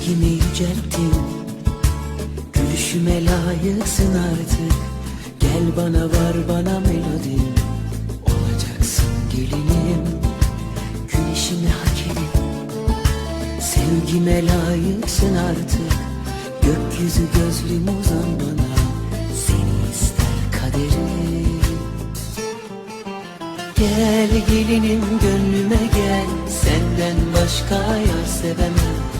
Sevgimi yücelttin. Gülüşüme layıksın artık. Gel bana var bana melodim Olacaksın gelinim. Güneşimi hak edip Sevgime layıksın artık. Gökyüzü gözlüm uzan bana. Seni ister kaderim. Gel gelinim gönlüme gel. Senden başka yar sevemem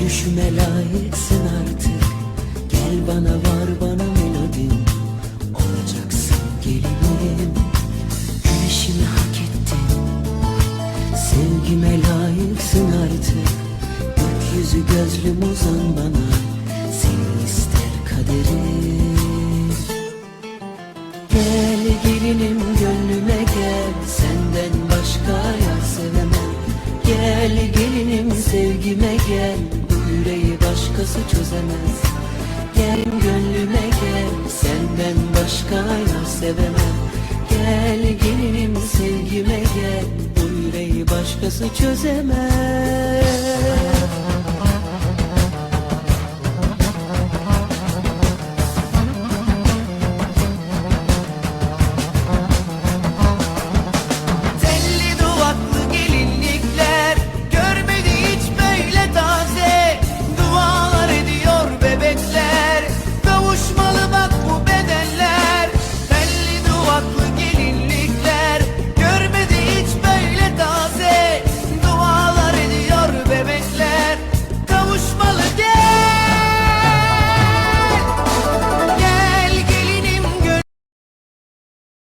Gülüşüme layıksın artık. Gel bana var bana melodim Olacaksın gelinim Güneşimi hak ettin. Sevgime layıksın artık. Gökyüzü gözlüm uzan bana. Seni ister kaderim. Gel gelinim gönlüme gel. Senden başka yar sevemem. Gel gelinim sevgime gel başkası çözemez. Gel gönlüme gel Senden başka yar sevemem. Gel gelinim sevgime gel Bu yüreği başkası çözemez